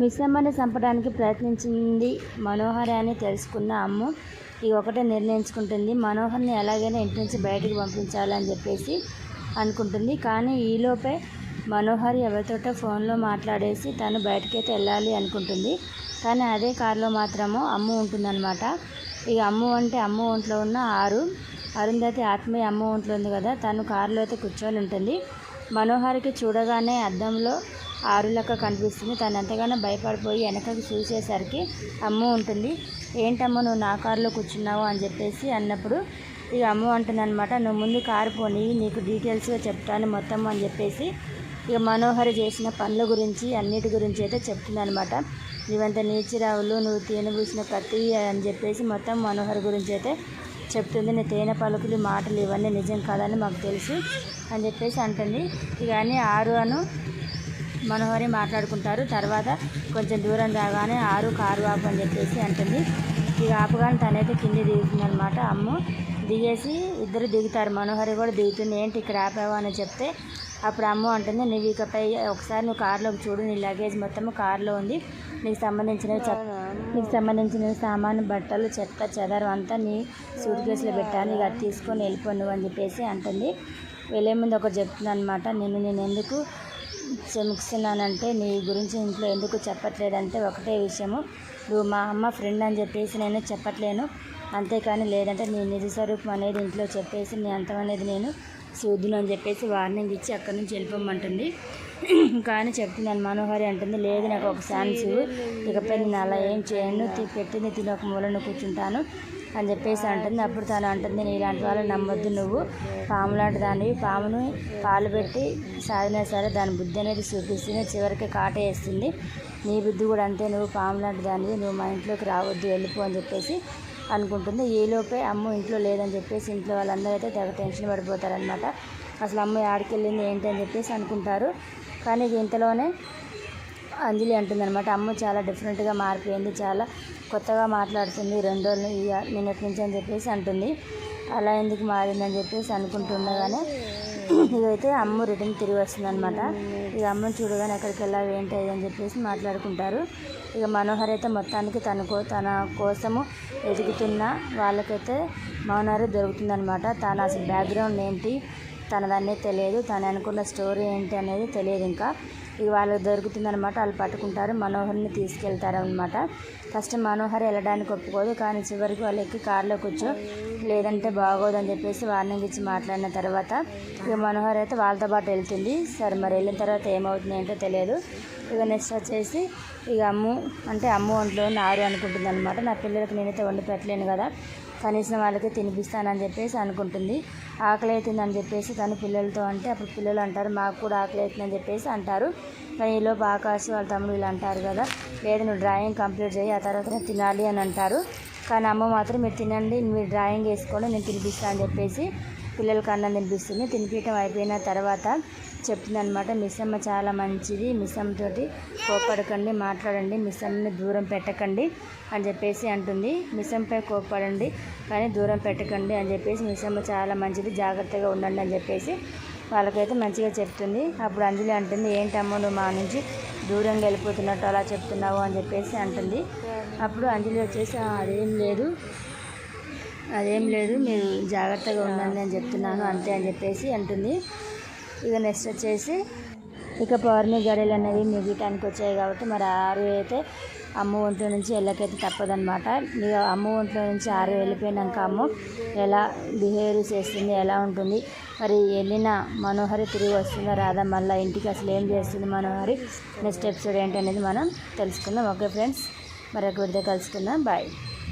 మిశ్రమాన్ని చంపడానికి ప్రయత్నించింది మనోహరి అని తెలుసుకున్న అమ్ము ఈ ఒకటే నిర్ణయించుకుంటుంది. మనోహర్ని ఎలాగైనా ఇంటి నుంచి బయటికి పంపించాలని చెప్పేసి అనుకుంటుంది. కానీ ఈలోపే మనోహరి ఎవరితోటో ఫోన్లో మాట్లాడేసి తను బయటకైతే వెళ్ళాలి అనుకుంటుంది. కానీ అదే కారులో మాత్రము అమ్ము ఉంటుందన్నమాట. ఇక అమ్ము అంటే అమ్మ ఒంట్లో ఉన్న ఆరు. అరుంధతి ఆత్మీయ అమ్మ ఒంట్లో ఉంది కదా తను కారులో అయితే కూర్చొని ఉంటుంది. మనోహర్కి చూడగానే అద్దంలో ఆరు లెక్క కనిపిస్తుంది. తను ఎంతగానో భయపడిపోయి వెనకకి చూసేసరికి అమ్మ ఉంటుంది. ఏంటమ్మ నువ్వు నా కారులో కూర్చున్నావు అని చెప్పేసి అన్నప్పుడు ఇక అమ్మ అంటుందన్నమాట. నువ్వు ముందు కారు పోనీ నీకు డీటెయిల్స్గా చెప్తాను మొత్తం అని చెప్పేసి ఇక మనోహరి చేసిన పనుల గురించి అన్నిటి గురించి అయితే చెప్తుందనమాట నువ్వంత నీచిరావులు నువ్వు తేనె పూసిన కత్తి అని చెప్పేసి మొత్తం మనోహర్ గురించి అయితే చెప్తుంది. నీ తేనె పలుకులు మాటలు ఇవన్నీ నిజం కాదని మాకు తెలుసు అని చెప్పేసి అంటుంది. ఇక అని ఆరు అను మనోహరి మాట్లాడుకుంటారు. తర్వాత కొంచెం దూరం రాగానే ఆరు కారు ఆపు అని చెప్పేసి అంటుంది. ఇక ఆపగానే తనైతే కింది దిగుతుందనమాట అమ్ము దిగేసి ఇద్దరు దిగుతారు. మనోహరి కూడా దిగుతుంది. ఏంటి ఇక్కడ ఆపావా అని చెప్తే అప్పుడు అమ్మ అంటుంది నువ్వు ఇకపై ఒకసారి నువ్వు కారులోకి చూడు. నీ లగేజ్ మొత్తం కారులో ఉంది. నీకు సంబంధించినవి నీకు సంబంధించిన సామాను బట్టలు చెత్త చెదరు అంతా నీ సూట్ కేసులో పెట్టాను. ఇక అది తీసుకొని వెళ్ళిపో నువ్వు అని చెప్పేసి అంటుంది. వెళ్ళే ముందు ఒకటి చెప్తుంది అనమాట నేను నేను ఎందుకు క్షమిస్తున్నానంటే నీ గురించి ఇంట్లో ఎందుకు చెప్పట్లేదంటే ఒకటే విషయము. నువ్వు మా అమ్మ ఫ్రెండ్ అని చెప్పేసి నేను చెప్పట్లేను. అంతేకాని లేదంటే నీ నిజ స్వరూపం అనేది ఇంట్లో చెప్పేసి నీ అంతం అనేది నేను చూద్దును అని చెప్పేసి వార్నింగ్ ఇచ్చి అక్కడి నుంచి వెళ్ళిపోమంటుంది. కానీ చెప్తున్నాను మనోహరి అంటుంది లేదు నాకు ఒక ఛాన్స్. ఇకపై నేను అలా ఏం చేయను. పెట్టింది తిని ఒక మూలను కూర్చుంటాను. అని చెప్పేసి అంటుంది. అప్పుడు తను అంటుంది నీ ఇలాంటి వాళ్ళని నమ్మొద్దు నువ్వు. పాము లాంటి దానివి. పామును పాలు పెట్టి సాధినా సరే దాని బుద్ధి అనేది చూపిస్తుంది. చివరికి కాట వేస్తుంది. నీ బుద్ధి కూడా అంతే. నువ్వు పాము లాంటి దానివి. నువ్వు మా ఇంట్లోకి రావద్దు. వెళ్ళిపో అని చెప్పేసి అనుకుంటుంది. ఈలోపే అమ్మ ఇంట్లో లేదని చెప్పేసి ఇంట్లో వాళ్ళందరూ అయితే తెగ టెన్షన్ పడిపోతారనమాట అసలు అమ్మ ఆడికి వెళ్ళింది ఏంటి అని చెప్పేసి అనుకుంటారు. కానీ ఇంతలోనే అంజలి అంటుందన్నమాట అమ్మ చాలా డిఫరెంట్గా మారిపోయింది. చాలా కొత్తగా మాట్లాడుతుంది రెండు రోజులు నిన్నటి నుంచి అని చెప్పేసి అంటుంది. అలా ఎందుకు మారిందని చెప్పేసి అనుకుంటుండగానే ఇదైతే అమ్మ రిటర్న్ తిరిగి వస్తుంది అనమాట ఇక అమ్మని చూడగానే ఎక్కడికి వెళ్ళావు ఏంటి అని చెప్పేసి మాట్లాడుకుంటారు. ఇక మనోహర్ అయితే మొత్తానికి తన కో తన కోసము ఎదుగుతున్న వాళ్ళకైతే మనోహర్ దొరుకుతుందనమాట తన అసలు బ్యాక్గ్రౌండ్ ఏంటి? తనదన్నీ తెలియదు. తను అనుకున్న స్టోరీ ఏంటి అనేది తెలియదు ఇంకా. ఇక వాళ్ళకి దొరుకుతుందనమాట వాళ్ళు పట్టుకుంటారు. మనోహర్ని తీసుకెళ్తారు అనమాట ఫస్ట్ మనోహర్ వెళ్ళడానికి ఒప్పుకోదు. కానీ చివరికి వాళ్ళు ఎక్కి కారులో కూర్చో లేదంటే బాగోదు అని చెప్పేసి వార్నింగ్ ఇచ్చి మాట్లాడిన తర్వాత ఇక మనోహర్ అయితే వాళ్ళతో పాటు వెళ్తుంది. సరే మరి వెళ్ళిన తర్వాత ఏమవుతుంది ఏంటో తెలియదు. ఇక నెక్స్ట్ వచ్చేసి ఇక అమ్ము అంటే అమ్ము ఒంట్లో నారు అనుకుంటుంది అనమాట నా పిల్లలకి నేనైతే వండి పెట్టలేను కదా. కనీసం వాళ్ళకి తినిపిస్తానని చెప్పేసి అనుకుంటుంది. ఆకలి అవుతుందని చెప్పేసి తను పిల్లలతో అంటే అప్పుడు పిల్లలు అంటారు మాకు కూడా ఆకలి అవుతుందని చెప్పేసి అంటారు. కానీ ఈలోపు ఆకాశ్ వాళ్ళ తమ్ముడు వీళ్ళు అంటారు కదా లేదు నువ్వు డ్రాయింగ్ కంప్లీట్ చేయి ఆ తర్వాత నేను తినాలి అని అంటారు. కానీ అమ్మ మాత్రం మీరు తినండి మీరు డ్రాయింగ్ వేసుకోండి నేను తినిపిస్తాను అని చెప్పేసి పిల్లలకి అన్నం తినిపిస్తుంది. తినిపించడం అయిపోయిన తర్వాత చెప్తుంది అనమాట మిస్ చాలా మంచిది మిస్ అమ్మతోటి కోపడకండి మాట్లాడండి మిస్సమ్మని దూరం పెట్టకండి అని చెప్పేసి అంటుంది. మిస్సమ్మపై కోపడండి కానీ దూరం పెట్టకండి అని చెప్పేసి మిస్సమ్మ చాలా మంచిది జాగ్రత్తగా ఉండండి అని చెప్పేసి వాళ్ళకైతే మంచిగా చెప్తుంది. అప్పుడు అంజలి అంటుంది ఏంటమ్మో నువ్వు మా నుంచి దూరంగా వెళ్ళిపోతున్నట్టు అలా చెప్తున్నావు అని చెప్పేసి అంటుంది. అప్పుడు అంజలి వచ్చేసి అదేం లేదు అదేం లేదు మీరు జాగ్రత్తగా ఉండండి అని చెప్తున్నాను అంతే అని చెప్పేసి అంటుంది. ఇక నెక్స్ట్ వచ్చేసి ఇక పౌర్ణమి గడియలు అనేవి మిగటానికి వచ్చాయి కాబట్టి మరి ఆరు అయితే అమ్మ ఒంట్లో నుంచి వెళ్ళకైతే తప్పదనమాట ఇక అమ్మ ఒంట్లో నుంచి ఆరు వెళ్ళిపోయినాక అమ్మ ఎలా బిహేవ్ చేస్తుంది ఎలా ఉంటుంది మరి వెళ్ళిన మనోహరి తిరిగి వస్తుందా రాదా మళ్ళీ ఇంటికి అసలు ఏం చేస్తుంది మనోహరి నెక్స్ట్ ఎపిసోడ్ ఏంటి అనేది మనం తెలుసుకుందాం. ఓకే ఫ్రెండ్స్ మరొక విడితే కలుసుకుందాం. బాయ్